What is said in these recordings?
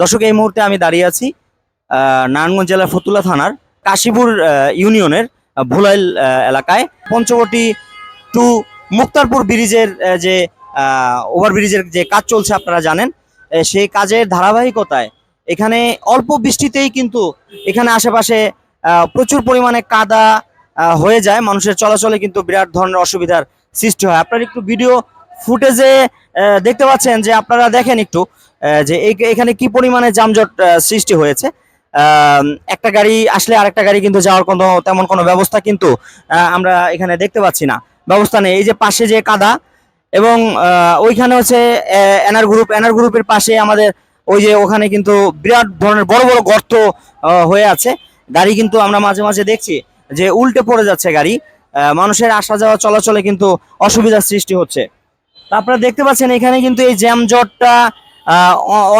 দর্শক, এই মুহূর্তে আমি দাঁড়িয়ে আছি নারায়ণগঞ্জ জেলার ফতুল্লা থানার কাশীপুর ইউনিয়নের ভোলাইল এলাকায়। পঞ্চবটি টু মুক্তারপুর ব্রিজের যে ওভারব্রিজের যে কাজ চলছে আপনারা জানেন সেই কাজের ধারাবাহিকতায় এখানে অল্প বৃষ্টিতেই কিন্তু এখানে আশেপাশে প্রচুর পরিমাণে কাদা হয়ে যায়। মানুষের চলাচলে কিন্তু বিরাট ধরনের অসুবিধার সৃষ্টি হয়। আপনারা একটু ভিডিও ফুটেজে দেখতে পাচ্ছেন যে আপনারা দেখেন একটু যে এখানে কি পরিমাণে যানজট সৃষ্টি হয়েছে? একটা গাড়ি আসলে আরেকটা গাড়ি কিন্তু যাওয়ার কোনো তেমন কোনো ব্যবস্থা কিন্তু আমরা এখানে দেখতে পাচ্ছি না। ব্যবস্থা নেই। এই যে পাশে যে কাদা এবং ওইখানে হচ্ছে এনআর গ্রুপ। এনআর গ্রুপের পাশে আমাদের ওই যে ওখানে কিন্তু বিরাট ধরনের বড় বড় গর্ত হয়ে আছে। গাড়ি কিন্তু আমরা মাঝে মাঝে দেখছি যে উল্টে পড়ে যাচ্ছে গাড়ি। মানুষের আসা যাওয়া চলাচলে কিন্তু অসুবিধার সৃষ্টি হচ্ছে। আপনারা দেখতে পাচ্ছেন এখানে কিন্তু এই জ্যাম জটটা আহ, অ-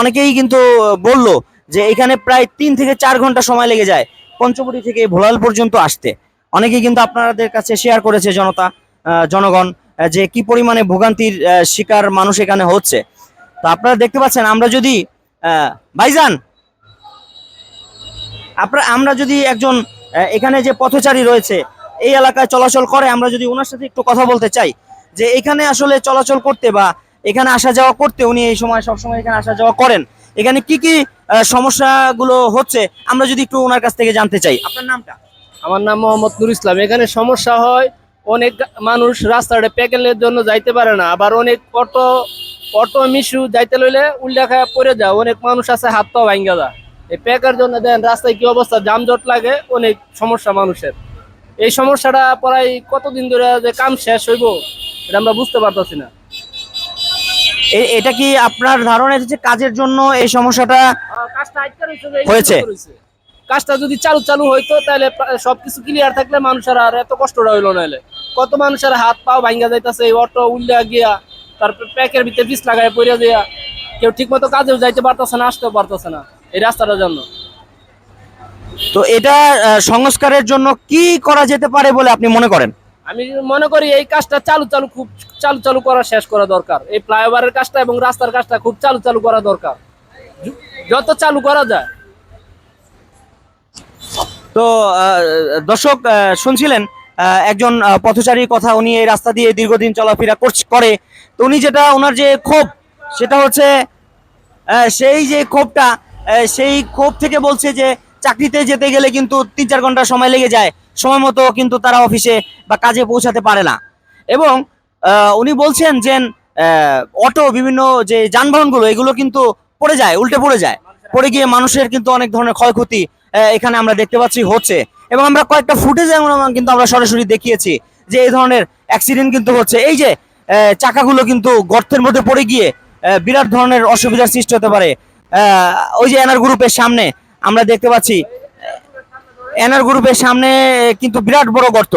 অনেকেই কিন্তু বলল যে এখানে প্রায় তিন থেকে চার ঘণ্টা সময় লেগে যায় পঞ্চবটি থেকে ভোলাল পর্যন্ত আসতে। অনেকেই কিন্তু আপনাদের কাছে শেয়ার করেছে জনতা জনগণ যে কি পরিমাণে ভোগান্তির শিকার মানুষ এখানে হচ্ছে। তো আপনারা দেখতে পাচ্ছেন, আমরা যদি ভাইজান, আপনারা, আমরা যদি একজন এখানে যে পথচারী রয়েছে, এই এলাকায় চলাচল করে, আমরা যদি ওনার সাথে একটু কথা বলতে চাই, যে এখানে আসলে চলাচল করতে বা এখানে আসা যাওয়া করতে উনি এই সময় সবসময় এখানে আসা যাওয়া করেন। এখানে কি কি সমস্যাগুলো হচ্ছে আমরা যদি একটু ওনার কাছ থেকে জানতে চাই। আপনার নামটা? আমার নাম মোহাম্মদ নুর ইসলাম। এখানে সমস্যা হয়, অনেক মানুষ রাস্তাটা প্যাকেলের জন্য যাইতে পারে না। আবার অনেক অটো অটো মিশু যাইতে লইলে উল্টা খায় পড়ে যায়। অনেক মানুষ আছে, হাত পা ভাঙ্গা যায়। এই প্যাকের জন্য দেন, রাস্তায় কি অবস্থা? যানজট লাগে, অনেক সমস্যা মানুষের। এই সমস্যাটা প্রায় কতদিন ধরে যে কাম শেষ হইব, এটা আমরা বুঝতে পারতেছি না। এটা কি আপনার ধারণা যে কাজের জন্য এই সমস্যাটা হয়েছে। কাজটা যদি চালু চালু হইতো তাহলে সবকিছু ক্লিয়ার থাকলে মানুষের আর এত কষ্টটা হইল নাহলে কত মানুষের হাত পাও ভাঙ্গা যাইতাছে এই অটো উল্লা গিয়া তারপর প্যাকের ভিতরে পিস লাগায় পড়ে দিয়া কেউ ঠিক মতো কাজেও যাইতে পারতেছে না আসতেও পারতেছে না এই রাস্তাটার জন্য। তো এটা সংস্কারের জন্য কি করা যেতে পারে বলে আপনি মনে করেন? আমি মনে করি এই কাজটা চালু চালু খুব চালু চালু করা শেষ করা দরকার। এই ফ্লাইওভারের কাজটা এবং রাস্তার কাজটা খুব চালু চালু করা দরকার। যত চালু করা যায়। তো দর্শক শুনছিলেন একজন পথচারীর কথা উনি এই রাস্তা দিয়ে দীর্ঘদিন চলাফেরা করে। তো উনি যেটা ওনার যে ক্ষোভ, সেটা হচ্ছে সেই যে ক্ষোভটা সেই ক্ষোভ থেকে বলছে যে চাকরিতে যেতে গেলে কিন্তু তিন চার ঘণ্টা সময় লেগে যায়। সময় মতো কিন্তু তারা অফিসে বা কাজে পৌঁছাতে পারে না। এবং উনি বলছেন যে অটো, বিভিন্ন যে যানবাহনগুলো, এগুলো কিন্তু পড়ে যায়, উল্টে পড়ে যায়। পড়ে গিয়ে মানুষের কিন্তু অনেক ধরনের ক্ষয়ক্ষতি এখানে আমরা দেখতে পাচ্ছি হচ্ছে। এবং আমরা কয়েকটা ফুটেজ কিন্তু আমরা সরাসরি দেখিয়েছি যে এই ধরনের অ্যাক্সিডেন্ট কিন্তু হচ্ছে। এই যে চাকাগুলো কিন্তু গর্তের মধ্যে পড়ে গিয়ে বিরাট ধরনের অসুবিধার সৃষ্টি হতে পারে। ওই যে এনআর গ্রুপের সামনে আমরা দেখতে পাচ্ছি এনআর গ্রুপের সামনে কিন্তু বিরাট বড় গর্ত।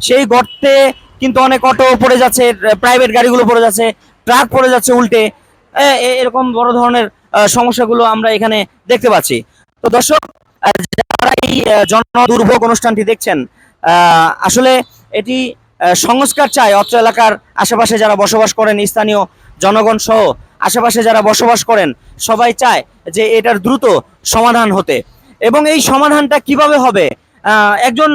সেই গর্তে কিন্তু অনেক অটো পড়ে যাচ্ছে প্রাইভেট গাড়িগুলো পড়ে যাচ্ছে ট্রাক পড়ে যাচ্ছে উল্টে। এরকম বড় ধরনের সমস্যাগুলো আমরা এখানে দেখতে পাচ্ছি। তো দর্শক যারা এই জন দুর্ভোগ অনুষ্ঠানটি দেখছেন আসলে এটি সংস্কার চায় অত্র এলাকার আশেপাশে যারা বসবাস করেন, স্থানীয় জনগণ সহ আশেপাশে যারা বসবাস করেন, সবাই চায় যে এটার দ্রুত সমাধান হতে। এবং এই সমাধানটা কীভাবে হবে? একজন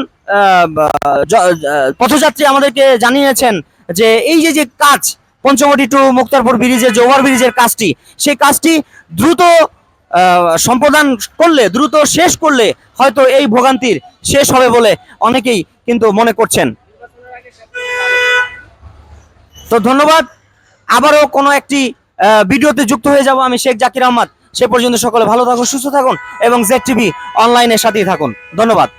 পথযাত্রী আমাদেরকে জানিয়েছেন যে এই যে যে কাজ পঞ্চবটি টু মুক্তারপুর ব্রিজের যে ব্রিজের কাজটি সেই কাজটি দ্রুত আহ, সম্পাদন করলে দ্রুত শেষ করলে হয়তো এই ভোগান্তির শেষ হবে বলে অনেকেই কিন্তু মনে করছেন। তো ধন্যবাদ। আবারও কোনো একটি ভিডিওতে যুক্ত হয়ে যাব আমি শেখ জাকির আহমদ। সে পর্যন্ত সকলে ভালো থাকুন সুস্থ থাকুন এবং জেড টিভি অনলাইনের সাথেই থাকুন। ধন্যবাদ।